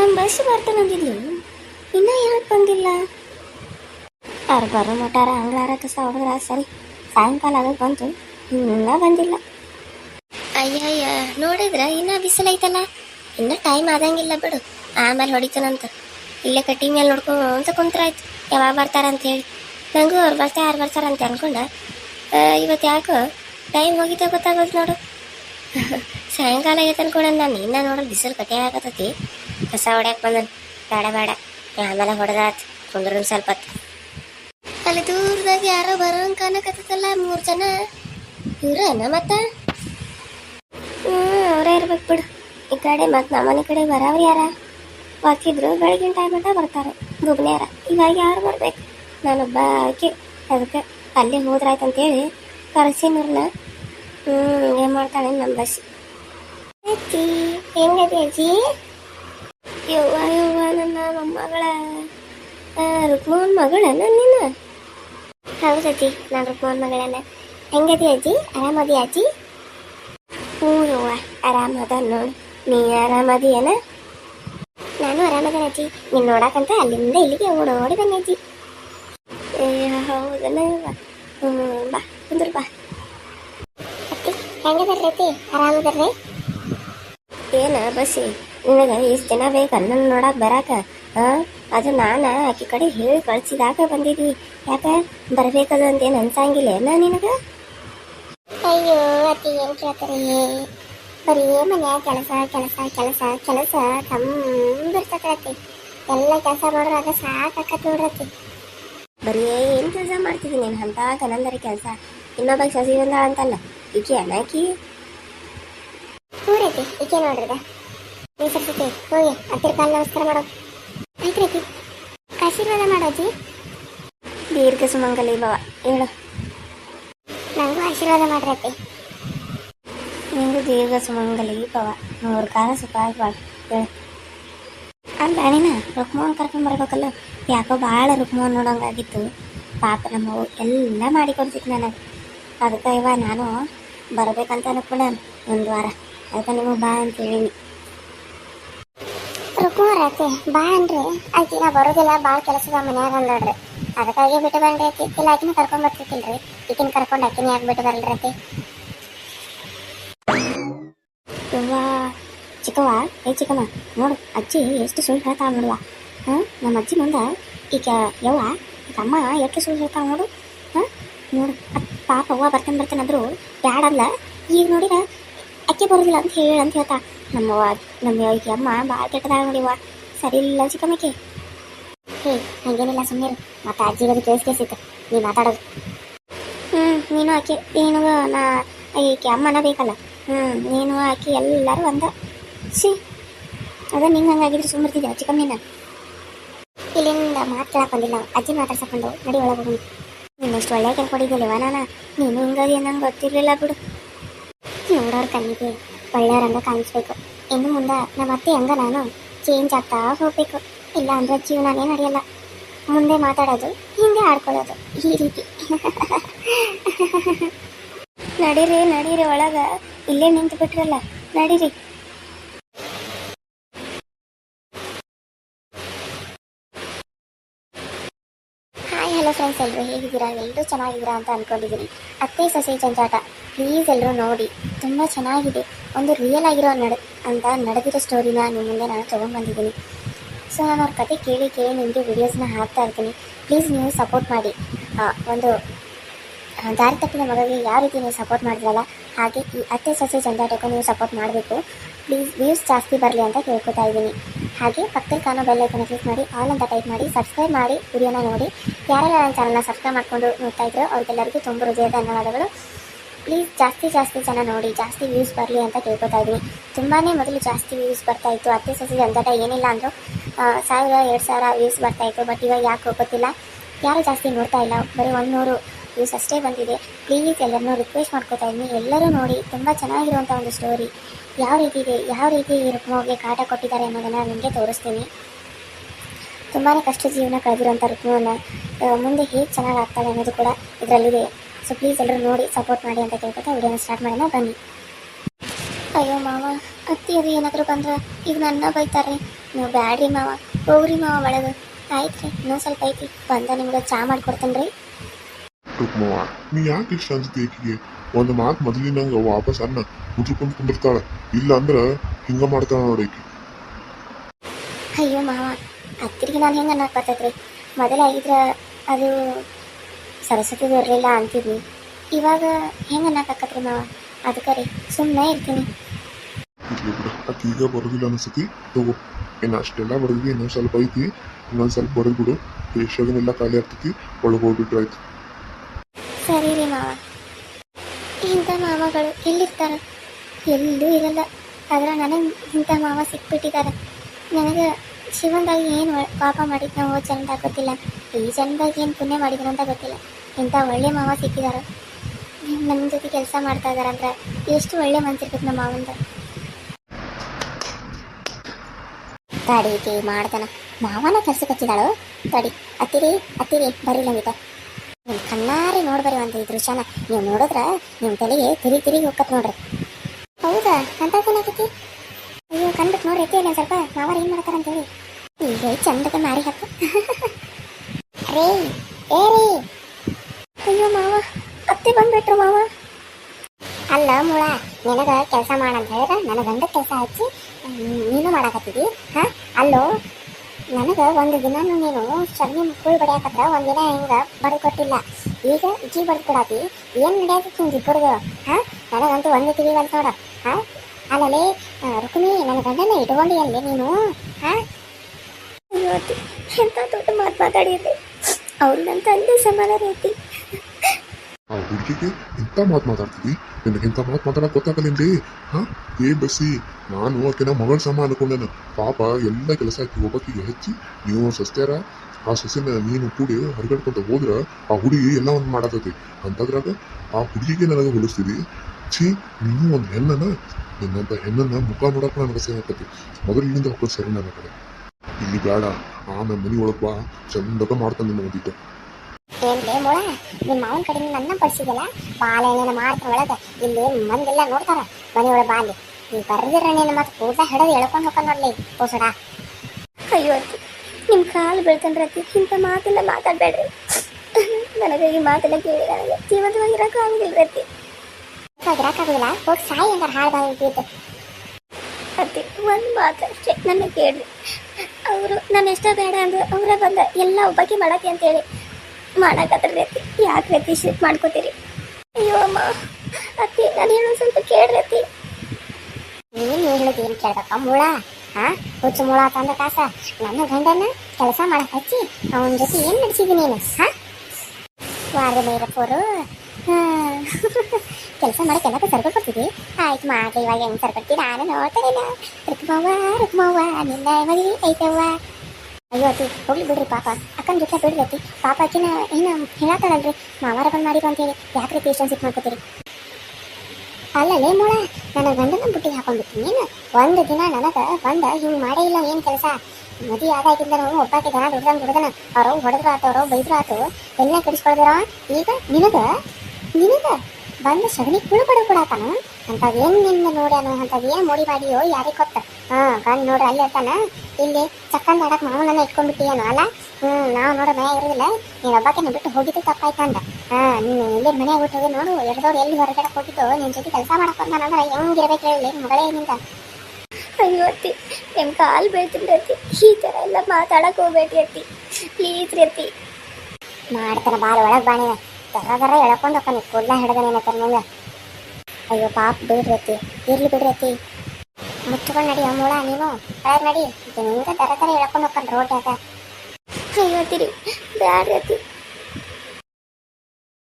ನಮ್ಮ ಬಸ್ ಬರ್ತಾನಂದಿದ್ಲು ಇನ್ನೂ ಯಾಕೆ ಬಂದಿಲ್ಲ? ಅವ್ರು ಬರೋ ಮಟಾರ ಕಸ ಹೊಡೆದ್ರ ಸರಿ, ಸಾಯಂಕಾಲ ಆಗೋದು ಬಂತು. ಇನ್ನೂ ಬಂದಿಲ್ಲ. ಅಯ್ಯಯ್ಯ, ನೋಡಿದ್ರೆ ಇನ್ನೂ ಬಿಸಿಲೈತಲ್ಲ? ಇನ್ನೂ ಟೈಮ್ ಆದಂಗಿಲ್ಲ ಬಿಡು. ಆಮೇಲೆ ಹೊಡಿತಾನಂತ ಇಲ್ಲೇ ಕಟ್ಟಿ ಮೇಲೆ ನೋಡ್ಕೊಂತ ಕುಂತ್ರಾಯ್ತು. ಯಾವಾಗ ಬರ್ತಾರಂತ ಹೇಳಿ. ನಂಗೂ ಅವ್ರು ಬರ್ತಾ, ಯಾರು ಬರ್ತಾರಂತ ಅನ್ಕೊಂಡ. ಇವತ್ತು ಯಾಕೋ ಟೈಮ್ ಹೋಗಿದ್ದೆ ಗೊತ್ತಾಗೋದು ನೋಡು. ಸಾಯಂಕಾಲ ಆಗೈತೆ ಅನ್ಕೊಂಡ ನಾನು ಇನ್ನೂ ನೋಡೋದು ಬಿಸಿಲು ಕಟ್ಟೆ ಆಗತೈತಿ. ಕಸ ಹೊಡ್ಯಾಕೆ ಬಂದನ್. ಬೇಡ ಬೇಡ. ಆಮೇಲೆ ಹೊಡೆದಾತ್ ಕುಂದ್ರ ಸ್ವಲ್ಪ. ಅಲ್ಲಿ ದೂರದಾಗ ಯಾರೋ ಬರೋಂಗ್ ಕಾಣಕತ್ತಲ್ಲ ಮೂರು ಜನ. ಇವ್ರೇನ ಮತ್ತ? ಹ್ಞೂ ಅವರೇ ಇರ್ಬೇಕು ಬಿಡು. ಈ ಕಡೆ ಮತ್ತು ನಮ್ಮನೆ ಕಡೆ ಬರೋರು ಯಾರ? ಹಾಕಿದ್ರು ಬೆಳಗಿನ ಟೈಮ್ ಅಂತ ಬರ್ತಾರೆ. ಗುಬ್ನ್ಯಾರ ಇವಾಗ ಯಾರು ಬರ್ಬೇಕು? ನಾನೊಬ್ಬ ಆಕೆ. ಅದಕ್ಕೆ ಅಲ್ಲಿ ಹೋದ್ರಾಯ್ತು ಅಂತೇಳಿ ಕರ್ಸಿನೂರ್ನ ಹ್ಞೂ ಏನು ಮಾಡ್ತಾಳೆ ನಮ್ಮ ಬಸ್. ಹೆಂಗದೆ ಅಜ್ಜಿ? ಯವ್ವ ಯವ್ವ ನನ್ನ ಮೊಮ್ಮಗಳ ರುಕ್ಮೋಹನ್ ಮಗಳನ ನೀನು? ಹೌದಜ್ಜಿ ನಾನು ರುಕ್ಮೋನ್ ಮಗಳನ. ಹೆಂಗದಿ ಅಜ್ಜಿ? ಆರಾಮದಿ ಅಜ್ಜಿ? ಹ್ಞೂ ಯವ್ವ ಆರಾಮದ ನೋಡು ನೀ ಆರಾಮದಿಯನ? ನಾನು ಆರಾಮದನ ಅಜ್ಜಿ. ನೀನು ನೋಡಕ್ಕಂತ ಅಲ್ಲಿಂದ ಇಲ್ಲಿಗೆ ಓಡೋಡಿ ಬನ್ನಿ ಅಜ್ಜಿ. ಹೌದನ ಹ್ಞೂ ಬಾ, ಕುಂದ್ರು ಬಾ. ಅತ್ತಿ ಹೆಂಗದರ್ರಿ ಅತ್ತಿ? ಆರಾಮದರ್ರಿ? ಏನ, ಬಸ್ಸಿ? ನಿನಗೆ ಇಷ್ಟು ಜನ ಬೇಕು ನನ್ನ ನೋಡಕ್ ಬರಾಕ? ಆ? ಅದು ನಾನು ಆಕಿ ಕಡೆ ಹೇಳಿ ಕಳ್ಸಿದಾಕ ಬಂದಿದ್ವಿ. ಯಾಕ? ಬರ್ಬೇಕದು ಅಂತ ಏನು ಅನ್ಸಂಗಿಲ್ಲ ಏನ ನಿನಗೆ? ಅಯ್ಯೋ ಅತಿ ಏನು ಕೇಳ್ತಾರೆ? ಬರೀ ಮನೆಯ ಕೆಲಸ ಕೆಲಸ ಕೆಲಸ ಕೆಲಸ ತಂಬಿರ್ತೈತಿ ಎಲ್ಲ ಕೆಲಸ ಮಾಡೋದ್ರಾಗ ಸಾಕಾಕತ್ ನೋಡ್ರತಿ ಬರೀ ಏನ್ ಕೆಲಸ ಮಾಡ್ತಿದ್ದಿ ನೀನು? ಅಂತ ಕನಂದರಿ ಕೆಲಸ. ಇನ್ನೊಬ್ಬ ಸಸಿ ಬಂದ ಅಂತಲ್ಲ ಈಕೆ ಅನಾಕಿ? ಹೂರೈತಿ ಈಕೆ ನೋಡ್ರದ ಈ ಸರ್ಸತಿ ಹೋಗಿ ಹತ್ತಿರ ಕಾಲ ನಮಸ್ಕಾರ ಮಾಡೋ. ಆಯ್ತು ರೀತಿ ಆಶೀರ್ವಾದ ಮಾಡೋಜಿ ದೀರ್ಘ ಸುಮಂಗಲಿ ಭವ ಹೇಳು. ನನಗೂ ಆಶೀರ್ವಾದ ಮಾಡ್ರತಿ ನಿಂದು ದೀರ್ಘ ಸುಮಂಗಲಿ ಭವ ನೂರು ಕಾಲ ಸುಖ ಆಗ್ಬಾರ್ದು ಹೇಳು. ಅಲ್ಲ ಅಣ್ಣಿನ ರುಕ್ಮೋಹನ್ ಕರ್ಕೊಂಡ್ ಬರ್ಬೇಕಲ್ಲ? ಯಾಕೋ ಭಾಳ ರುಕ್ಮೋಹನ್ ನೋಡೋಂಗಾಗಿತ್ತು ಪಾಪ ನಮ್ಮವು ಎಲ್ಲ ಮಾಡಿ ಕೊಡ್ತಿತ್ತು ನನಗೆ. ಅದಕ್ಕೆ ಇವ ನಾನು ಬರಬೇಕಂತ ಅನ್ಕೊಂಡೆ ಒಂದು ವಾರ. ಅದಕ್ಕೆ ನಿಮಗೆ ಬಾ ಅಂತ ಹೇಳೀನಿ. ರುಕ್ಮೋರತ್ತೆ, ಬಾ ಅನ್ರಿ ಆಕಿ ನಾ ಬರೋದಿಲ್ಲ ಭಾಳ ಕೆಲಸದ ಮನ್ಯಾಗ ಅಂದಳ್ರಿ ಅದಕ್ಕಾಗಿ ಬಿಟ್ಟು ಬಂದ್ರಿ ಆಕಿ. ಇಲ್ಲ, ಆಕಿನ ಕರ್ಕೊಂಡ್ ಬರ್ತಿತ್ತಿಲ್ರಿ ಈಕಿನ ಕರ್ಕೊಂಡು ಆಕಿನ ಯಾಕೆ ಬಿಟ್ಟು ಬರಲ್ರಿ ಆಕಿ ಯವ್ವ, ಚಿಕ್ಕವ್ವ, ಏ ಚಿಕ್ಕಮ್ಮ, ನೋಡು, ಅಜ್ಜಿ ಎಷ್ಟು ಸುಳ್ಳು ಹೇಳ್ತಾವ ನೋಡುವ. ಹಾಂ, ನಮ್ಮ ಅಜ್ಜಿ ಮುಂದೆ ಈಗ ಯವ್ವ ಅಮ್ಮ ಎಷ್ಟು ಸುಳ್ಳು ಹೇಳ್ತಾವ ನೋಡು. ಹಾಂ, ನೋಡು ಪಾಪ ಅವ್ವ ಬರ್ತಾನೆ ಬರ್ತಾನೆ ಅಂದ್ರು ಬ್ಯಾಡಲ್ಲ. ಈಗ ನೋಡಿದ ಅಕ್ಕಿ ಬರೋದಿಲ್ಲ ಅಂತ ಹೇಳಿ, ಅಂತ ಹೇಳ್ತಾ. ನಮ್ಮವ್ವ ನಮ್ಮ ಅಮ್ಮ ಭಾಳ ಕೆಟ್ಟದಾಗ ನೋಡಿವ ಸರಿ ಇಲ್ಲ ಚಿಕ್ಕಮ್ಮಕ್ಕೆ ಹೇ, ಹಂಗೇನಿಲ್ಲ ಸುಮ್ಮನೆ ಮತ್ತೆ ಕೇಸ್ ಕೇಳಿಸ್ಕೇಸಿತ್ತು ನೀ ಮಾತಾಡೋದು. ಹ್ಞೂ ನೀನು ಆಕೆ, ನೀನು ನಾ ಈಕೆ ಅಮ್ಮನ ಬೇಕಲ್ಲ. ಹ್ಞೂ ನೀನು ಆಕೆ ಎಲ್ಲರೂ ಒಂದ. ಸಿ ಅದ ನಿಂಗೆ ಹಂಗಾಗಿದ್ರೆ ಸುಮ್ಮರ್ತಿದ್ದೆ ಚಿಕ್ಕಮ್ಮನ ಇಲ್ಲಿಂದ ಮಾತು ಬಂದಿಲ್ಲ. ಅಜ್ಜಿ ಮಾತಾಡ್ಸಕೊಂಡು ನಡಿ ಒಳಗೆ ಹೋಗಿ ನಿನ್ನಷ್ಟು ಒಳ್ಳೆ ಕೆಲಸ ಕೊಡಿದ್ದಿಲ್ಲವ ನಾನು? ನೀನು ಹಿಂಗದಿ ನಂಗೆ ಗೊತ್ತಿರಲಿಲ್ಲ ಬಿಡು. ನೋಡೋರು ಕಣ್ಣಿಗೆ. ಒಳ್ಳೆಯವರಂಗ ಕಾಣಿಸ್ಬೇಕು. ಇನ್ನು ಮುಂದೆ ನಮ್ಮ ಅತ್ತೆ ಹಂಗ ನಾನು ಚೇಂಜ್ ಆಗ್ತಾ ಹೋಗ್ಬೇಕು. ಇಲ್ಲ ಅಂದ್ರೆ ಜೀವನನೇ ನಡೆಯಲ್ಲ. ಮುಂದೆ ಮಾತಾಡೋದು, ಹಿಂದೆ ಆಡ್ಕೊಳ್ಳೋದು, ಈ ರೀತಿ. ನಡೀರಿ ನಡೀರಿ ಒಳಗೆ. ಇಲ್ಲೇ ನಿಂತು ಬಿಟ್ರಲ್ಲ ನಡೀರಿ. ಹಲೋ ಫ್ರೆಂಡ್ಸ್ ಎಲ್ಲರೂ ಹೇಗಿದ್ದೀರಾ? ಎಲ್ಲರೂ ಚೆನ್ನಾಗಿದ್ದೀರಾ ಅಂತ ಅಂದ್ಕೊಂಡಿದ್ದೀನಿ ಅತ್ತೆ, ಸೊಸೆ, ಜಂಜಾಟ ಪ್ಲೀಸ್ ಎಲ್ಲರೂ ನೋಡಿ. ತುಂಬ ಚೆನ್ನಾಗಿದೆ. ಒಂದು ರಿಯಲ್ ಆಗಿರೋ ನಡ, ಅಂತ ನಡೆದಿರೋ ಸ್ಟೋರಿನ ನಿಮ್ಮ ಮುಂದೆ ನಾನು ತೊಗೊಂಡ್ಬಂದಿದ್ದೀನಿ. ಸೊ ನಾನು ಅವ್ರ ಕತೆ ಕೇಳಿ ಕೇಳಿ ನಿಮಗೆ ವಿಡಿಯೋಸ್ನ ಹಾಕ್ತಾ ಇರ್ತೀನಿ. ಪ್ಲೀಸ್ ನೀವು ಸಪೋರ್ಟ್ ಮಾಡಿ. ಒಂದು ದಾರಿ ತಪ್ಪಿನ ಮಗಳಿಗೆ ಯಾವ ರೀತಿ ನೀವು ಸಪೋರ್ಟ್ ಮಾಡಿದ್ರಲ್ಲ, ಹಾಗೆ ಈ ಅತ್ತೆ, ಸೊಸೆ, ಜಂಜಾಟಕ್ಕೂ ನೀವು ಸಪೋರ್ಟ್ ಮಾಡಬೇಕು. ಪ್ಲೀಸ್ ವ್ಯೂಸ್ ಜಾಸ್ತಿ ಬರಲಿ ಅಂತ ಕೇಳ್ಕೊತಾ ಇದ್ದೀನಿ. ಹಾಗೆ ಪಕ್ಕದಲ್ಲಿ ಕಾಣೋ ಬೆಲ್ ಐಕನ್ನ ಕ್ಲಿಕ್ ಮಾಡಿ ಆಲ್ ಅಂತ ಟೈಪ್ ಮಾಡಿ ಸಬ್ಸ್ಕ್ರೈಬ್ ಮಾಡಿ ವಿಡಿಯೋನ ನೋಡಿ. ಯಾರೆಲ್ಲ ನನ್ನ ಚಾನಲ್ನ ಸಬ್ಸ್ಕ್ರೈಬ್ ಮಾಡ್ಕೊಂಡು ನೋಡ್ತಾ ಇದ್ರು ಅವ್ರಿಗೆಲ್ಲರಿಗೂ ತುಂಬ ಹೃದಯ ಧನ್ಯವಾದಗಳು. ಪ್ಲೀಸ್ ಜಾಸ್ತಿ ಜಾಸ್ತಿ ಜನ ನೋಡಿ, ಜಾಸ್ತಿ ವ್ಯೂಸ್ ಬರಲಿ ಅಂತ ಕೇಳ್ಕೊತಾ ಇದ್ದೀನಿ. ತುಂಬಾ ಮೊದಲು ಜಾಸ್ತಿ ವ್ಯೂಸ್ ಬರ್ತಾ ಇತ್ತು. ಅತ್ತೆ ಸಸಿ ಜಂಜಾಟ ಏನಿಲ್ಲ ಅಂದರೂ ಸಾವಿರ, ಎರಡು ಸಾವಿರ ವ್ಯೂಸ್ ಬರ್ತಾ ಇತ್ತು. ಬಟ್ ಇವಾಗ ಯಾಕೆ ಗೊತ್ತಿಲ್ಲ. ಯಾರು ಜಾಸ್ತಿ ನೋಡ್ತಾ ಇಲ್ಲ. ಬರೀ ಒಂದು ನೂರು ವ್ಯೂಸ್ ಅಷ್ಟೇ ಬಂದಿದೆ ಪ್ಲೀಸ್ ಎಲ್ಲರನ್ನೂ ರಿಕ್ವೆಸ್ಟ್ ಮಾಡ್ಕೋತಾ ಇದ್ದೀನಿ ಎಲ್ಲರೂ ನೋಡಿ, ತುಂಬ ಚೆನ್ನಾಗಿರುವಂಥ ಒಂದು ಸ್ಟೋರಿ ಯಾವ ರೀತಿ ಇದೆ, ಯಾವ ರೀತಿ ಈ ರುಕ್ಮೋಗೆ ಕಾಟ ಕೊಟ್ಟಿದ್ದಾರೆ ಅನ್ನೋದನ್ನು ನಿಮಗೆ ತೋರಿಸ್ತೀನಿ. ತುಂಬಾ ಕಷ್ಟ ಜೀವನ ಕಳೆದಿರುವಂಥ ರುಕ್ಮವನ್ನು. ಮುಂದೆ ಹೇಗೆ ಚೆನ್ನಾಗಿ ಆಗ್ತಾಳೆ ಅನ್ನೋದು ಕೂಡ ಇದರಲ್ಲಿದೆ. ಸೊ ಪ್ಲೀಸ್ ಎಲ್ಲರೂ ನೋಡಿ ಸಪೋರ್ಟ್ ಮಾಡಿ ಅಂತ ಕೇಳ್ಕೊತಾ ವಿಡಿಯೋನ ಸ್ಟಾರ್ಟ್ ಮಾಡೋಣ, ಬನ್ನಿ. ಅಯ್ಯೋ ಮಾವ, ಅತ್ತಿಯರು ಏನಾದರೂ ಬಂದ್ರೆ ಈಗ ನನ್ನ ಬೈತಾರೆ. ನೀವು ಬ್ಯಾಡ್ರಿ ಮಾವ, ಹೋಗ್ರಿ ಮಾವ ಒಳಗೆ. ಆಯ್ತು ರೀ ಇನ್ನೊಂದು ಸ್ವಲ್ಪ ಐತಿ, ಬಂದ ನಿಮ್ಗೆ ಚಾ ಮಾಡ್ಕೊಡ್ತೇನೆ ರೀ ರುಕ್ಮವ್ವ ನೀ ಯಾಕೆ ಇಷ್ಟ ಅನ್ಸುತ್ತೆ ಈಕಿಗೆ? ಒಂದು ಮಾತು ಮೊದಲಿನಂಗೆ ವಾಪಸ್ ಅನ್ನ ಮುದ್ರಕೊಂಡು ಕುಂದಿರ್ತಾಳೆ. ಇಲ್ಲ ಅಂದ್ರೆ ಹಿಂಗ ಮಾಡ್ತಾಳ ನೋಡಿ ಈಕಿ. ಅಯ್ಯೋ ಮಾವ ಅತ್ತಿರಿಗೆ ನಾನು ಹೆಂಗೆ ಅನ್ನಕ್ಕೆ ಬರ್ತೈತ್ರಿ? ಮೊದಲಾಗಿದ್ರೆ ಅದು ಸರಸ್ವತಿ ಇರಲಿಲ್ಲ ಅಂತಿದ್ನಿ. ಇವಾಗ ಹೆಂಗೆ ಅನ್ನಕ್ಕಾಕತ್ರಿ ಮಾವ? ಅದಕ್ಕೆ ರೀ ಸುಮ್ಮನೆ ಇರ್ತೀನಿ. ಇರ್ಲಿ ಬಿಡು ಆಕಿ ಈಗ ಬರೋದಿಲ್ಲ ಅನ್ಸತಿ. ತಗೋ ಇನ್ನು ಅಷ್ಟೆಲ್ಲ ಬಡದ್ವಿ ಇನ್ನೊಂದ್ ಸ್ವಲ್ಪ ಐತಿ ಇನ್ನೊಂದ್ ಸ್ವಲ್ಪ ಬರೋದು ಬಿಡು. ದೇಶಗನೆಲ್ಲ ಖಾಲಿ ಆಗ್ತೈತಿ ಒಳಗೆ ಹೋಗ್ಬಿಟ್ರೆ ಆಯ್ತು. ಸರಿ ರೀ ಮಾವ ಇಂಥ ಮಾವಗಳು ಎಲ್ಲಿರ್ತಾರೆ? ಎಲ್ಲೂ ಇರಲ್ಲ. ಆದ್ರೆ ನನಗೆ ಇಂಥ ಮಾವ ಸಿಕ್ಬಿಟ್ಟಿದ್ದಾರೆ ನನಗೆ ಜೀವನದಾಗ ಏನು ಪಾಪ ಮಾಡಿದ್ ನಾವು ಜನ್ಮದಾಗ ಗೊತ್ತಿಲ್ಲ. ಈ ಜನ್ಮದಾಗ ಏನು ಪುಣ್ಯ ಮಾಡಿದ್ರು ಅಂತ ಗೊತ್ತಿಲ್ಲ. ಇಂಥ ಒಳ್ಳೆ ಮಾವ ಸಿಕ್ಕಿದ್ದಾರೆ ನನ್ನ ಜೊತೆ ಕೆಲಸ ಮಾಡ್ತಾ ಇದಾರಂದ್ರೆ ಎಷ್ಟು ಒಳ್ಳೆ ಮನ್ಸಿರ್ಬೇಕು ನಮ್ಮ ಮಾವಂದ. ತಡಿ ಮಾಡ್ತಾನ ಮಾವನ ಕೆಲ್ಸಕ್ಕೆ ಹಚ್ಚಿದಾಳು? ತಡಿ ಅತ್ತಿರಿ ಅತ್ತಿರಿ ಬರೀಲಂಗಿತ ನಿಮ್ಮ ಕಣ್ಣಾರಿ ನೋಡ್ಬರಿ ಒಂದು ಈ ದೃಶ್ಯನ. ನೀವು ನೋಡಿದ್ರ ನಿಮ್ಮ ತಲೆಗೆ ತಿರಿ ತಿರಿ ಹೋಗತ್ ನೋಡ್ರಿ. ಹೌದಾ? ಅಂತ ಏನಾಗೈತಿ ಅಯ್ಯೋ ಕಂಡ್ಬಿಟ್ಟು ನೋಡ್ರಿ ಐತಿ ಇಲ್ಲ ಸ್ವಲ್ಪ. ಮಾವಾರ ಏನು ಮಾಡ್ತಾರ ಅಂತೇಳಿ. ಈಗ ಚಂದಕ್ಕೆ ಮಾರಿ ಹಾಕು. ರೇ, ಏ ರೇ. ಅಯ್ಯೋ, ಮಾವ. ಅತ್ತೆ ಬಂದ್ಬಿಟ್ರು, ಮಾವ. ಅಲ್ಲ, ಮುಳ, ನಿನಗ ಕೆಲಸ ಮಾಡಂತ ಹೇಳಿದ್ರೆ ನನ್ನ ಕೆಲಸ ಹಚ್ಚಿ ನೀನು ಮಾಡಾಕತ್ತಿದಿ, ಹಾ? ಅಲ್ಲೋ ನನಗೆ ಒಂದು ದಿನಾನು ನೀನು ಸಗಣಿ ಮುಕ್ಕಳು ಬಡಿಯಾಕತ್ತ ಒಂದು ದಿನ ಹಿಂಗೆ ಬಡ್ದು ಕೊಟ್ಟಿಲ್ಲ ಈಗ ಜೀ ಬಡ್ದು ಕೊಡಾತಿ ಏನು ನಡೆಯತ್ತೆ ನಿಮ್ದು ಇಬ್ಬರದು? ಹಾಂ? ನನಗಂತೂ ಒಂದು ತಿಳಿವಲ್ ನೋಡ. ಹಾಂ? ಅಲ್ಲಲೇ ರುಕ್ಮಿ ನನ್ನ ಗಂಡನ ಇಟ್ಕೊಂಡಿ ಅಲ್ಲಿ ನೀನು. ಹಾಂ? ಎಂತ ದೊಡ್ಡ ಮಾತು ಮಾತಾಡಿದ್ರಿ ಅವ್ರು ನನ್ನ ತಂದೆ ಸಮಾನ ರೀತಿ ಹುಡುಗಿಗೆ ಇಂಥ ಮಾತು ಮಾತಾಡ್ತೀವಿ ನಿನಗೆ ಇಂಥ ಮಾತು ಮಾತಾಡಕ್ ಗೊತ್ತಾಗಲ್ಲೇನ್ರಿ ಹಾ? ಏ ಬಸ್ಸಿ, ನಾನು ಆಕೆನ ಮಗಳ ಸಮ ಅನ್ಕೊಂಡೇನ. ಪಾಪ ಎಲ್ಲ ಕೆಲಸ ಆಕಿ ಒಬ್ಬಕಿಗೆ ಹಚ್ಚಿ, ನೀವು ಸಸ್ತ್ಯಾರ, ಆ ಸಸಿನ ನೀನು ಕೂಡಿ ಹೊರಗಡ್ಕೊಂತ ಹೋದ್ರ ಆ ಹುಡುಗಿ ಎಲ್ಲ ಒಂದು ಮಾಡತೈತಿ. ಅಂತದ್ರಾಗ ಆ ಹುಡುಗಿಗೆ ನನಗೆ ಹೋಲಿಸ್ತಿದಿ ಛೀ, ನೀನು ಒಂದು ಹೆಣ್ಣನ ನಿನ್ನಂಥ ಹೆಣ್ಣನ್ನ ಮುಖ ನೋಡಕ್ ನನಗೆ ಸೇವೆ ಮೊದಲು ಮೊದಲಿನಿಂದ ಹೋಗೋದು ಸರಿ ನನ್ನ ಕಡೆ. ಇಲ್ಲಿ ಬೇಡ ಆ ನನ್ನ ಮನಿ ಬಾ. ಚಂದಗ ಮಾಡ್ತಾನೆ ನಿನ್ನ ಮದಿಟ್ಟು ಏನ್ಲೇ ಮೊಳ ನಿಮ್ಮ ಮಾವನ ಕಡೆ ನನ್ನ ಬಡಿಸಿದಲ್ಲ ಬಾಳೆಹಣ್ಣಿನ ಮಾಡ್ತಾರ ಒಳಗೆ. ಇಲ್ಲಿ ಮಂದೆಲ್ಲ ನೋಡ್ತಾರ. ಮನೆ ಒಳಗೆ ಬಾಲಿ ನೀವು ಬರ್ದಿರ ನೀನು ಮತ್ತೆ ಕೂದಲ ಹಿಡಿದು ಎಳ್ಕೊಂಡು ಹೋಗ್ಕೊಂಡು ನೋಡ್ಲಿ ಪೋಸಡ ಅಯ್ಯೋ ಅತ್ತಿ ನಿಮ್ಮ ಕಾಲು ಬೀಳ್ಕೊಂಡ್ರೆ ಅತ್ತಿ ಇಂಥ ಮಾತೆಲ್ಲ ಮಾತಾಡಬೇಡ್ರಿ. ನನಗೆ ಈ ಮಾತೆಲ್ಲ ಕೇಳಿ ನನಗೆ ಜೀವಂತವಾಗಿರೋಕೆ ಆಗೋದಿಲ್ಲ ಅತ್ತಿ. ಇರೋಕ್ಕಾಗೋದಿಲ್ಲ ಹೋಗಿ ಸಾಯಿ ಹಂಗಾರೆ ಹಾಳು ಬಾಯಿ ಅತ್ತಿ ಒಂದು ಮಾತು ಅಷ್ಟೇ ನನ್ನ ಕೇಳ್ರಿ. ಅವರು ನಾನು ಎಷ್ಟೋ ಬೇಡ ಅಂದ್ರೆ ಅವರೇ ಬಂದ. ಎಲ್ಲ ಒಬ್ಬಕ್ಕೆ ಮಾಡಕ್ಕೆ ಅಂತೇಳಿ ಮಾಡಕತ್ರಿ ರೀತಿ, ಯಾಕೆ ರೀತಿ ಶೂಟ್ ಮಾಡ್ಕೋತೀರಿ? ಅಯ್ಯೋ ಅಮ್ಮ, ಅತ್ತಿ, ನಾನು ಹೇಳೋ ಸ್ವಲ್ಪ ಕೇಳ್ರತಿ ನೀನು ಹೇಳೋದು ಏನು ಕೇಳ್ಬೇಕ ಮುಳ? ಹಾ ಹುಚ್ಚು ಮುಳ ತಂದ ಕಾಸ, ನನ್ನ ಗಂಡನ ಕೆಲಸ ಮಾಡಕ್ ಹಚ್ಚಿ ಅವನ ಜೊತೆ ಏನು ನಡೆಸಿದಿ ನೀನು ಹಾ ವಾರದ ಭೈರಪ್ಪರು ಕೆಲಸ ಮಾಡಕ್ಕೆ ಎಲ್ಲ ಸರ್ಕೊಂಡು ಕೊಡ್ತೀವಿ ಆಯ್ತು ಮಾಗೆ ಇವಾಗ ಹೆಂಗೆ ಸರ್ಕೊಡ್ತಿ ನಾನು ನೋಡ್ತೇನೆ ರುಕ್ಮವ್ವ ರುಕ್ಮವ್ವ ನಿನ್ನ ಮದುವೆ ಐತವ್ವ. ಅಯ್ಯೋ ಅತ್ತಿ ಹೋಗ್ಲಿ ಬಿಡ್ರಿ ಪಾಪ. ಅಕ್ಕನ ಜೊತೆ ಬಿಡ್ರಿ ಪಾಪ ಆಕಿನ ಏನು ಹೇಳತ್ತಾಳಲ್ರಿ? ಮಾವಾರ ಬಂದು ಮಾಡಿರು ಅಂತೇಳಿ ಯಾಕೆ ರೀತಿ ಇಷ್ಟೊಂದು ಸಿಟ್ಟು ಮಾಡ್ಕೋತೀರಿ ಅಲ್ಲಲೇ ಮೂಳ ನನ್ನ ಗಂಡನ ಬುಟ್ಟಿಗೆ ಹಾಕೊಂಡ್ಬಿಡ್ತೀನಿ ನೀನು. ಒಂದು ದಿನ ನನಗೆ ಬಂದ ಹಿಂಗೆ ಮಾಡೇ ಇಲ್ಲ ಏನು ಕೆಲಸ? ಮದುವೆ ಆದಾಗಿಂದ ನಾವು, ಒಬ್ಬಾಕೆ ಜನ ದುಡ್ದಂಗೆ ಹುಡುಗನ ಅವರು ಹೊಡೆದ್ರು ಆತು, ಅವರು ಬೈದ್ರು ಆತು. ಎಲ್ಲ ಕೆಡಿಸ್ಕೊಳ್ದಿರ? ಈಗ ನಿನಗ? ನಿನಗ? ಬಂದು ಸಗಣಿ ಕುಳು ಬಡ ಕೊಡತಾನ ಅಂಥವೇನು ನಿನ್ನ ನೋಡ್ಯಾನು ಏನು ಮೋಡಿ ಮಾಡಿಯೋ ಯಾರಿಗೆ ಗೊತ್ತ? ಹಾಂ ಗಂಡು ನೋಡ್ರಿ ಅಲ್ಲಿ ಇರ್ತಾನ ಇಲ್ಲಿ ಚಕ್ಕಂದ ಆಡಕ್ಕೆ ಮಾವನನ್ನ ಇಟ್ಕೊಂಡ್ಬಿಟ್ಟಿಯೇನು ಅಲ್ಲ? ಹ್ಞೂ ನಾವು ನೋಡೋ ಮನೆ ಇರೋದಿಲ್ಲ. ನೀನು ಒಬ್ಬಕ್ಕೆ ಬಿಟ್ಟು ಹೋಗಿದ್ದು ತಪ್ಪಾಯ್ತಂದ ಹಾಂ ನೀನು ಇಲ್ಲೇ ಮನೆ ಬಿಟ್ಟು ಹೋಗಿ ನೋಡು ಎರಡೋರು ಎಲ್ಲಿ ಹೊರಗಡೆ ಹೋಗಿದ್ದು ನಿನ್ನ ಜೊತೆ ಕೆಲಸ ಮಾಡಕ್ಕೆ ಬಂದಾನಂದ್ರೆ ಹೆಂಗಿರ್ಬೇಕು ಹೇಳಿ ಮಗಳೇ ನಿಂದ. ಅಯ್ಯೋ ಅತ್ತಿ ನಿಮ್ಮ ಕಾಲು ಬೀಳ್ತೀನಿ ಅತ್ತಿ. ಈ ಥರ ಎಲ್ಲ ಮಾತಾಡಕ್ಕೆ ಹೋಗ್ಬೇಡಿ ಅತ್ತಿ. ಪ್ಲೀಸ್ ರೀ ಅತ್ತಿ. ಮಾಡ್ತಾನೆ ಬಾಳ ಒಳಗೆ ಬಾಣಿನ ದರ ದರ ಎಳ್ಕೊಂಡು ಹೋಗ್ತಾನೆ. ಕೂದಲ ಹಿಡ್ದ ನಿನ್ನ ಕರ್ನಂಗ ಅಯ್ಯೋ ಪಾಪ ಬಿಡ್ರಿ ಅತ್ತಿ ಇರ್ಲಿ ಬಿಡ್ರಿ ಅತ್ತಿ ಮುಚ್ಕೊಂಡು ನಡಿ ಮೂಳ ನೀನು. ಒಳಗೆ ನಡಿ. ನಿಂಗೆ ದರ ದರ ಎಳ್ಕೊಂಡು ಹೋಗ್ತಾನೆ ರೋಡ್ ಯಾಕ ಅಯ್ಯೋ ಅತ್ತಿರಿ ಬ್ಯಾಡ್ರಿ ಅತ್ತಿ.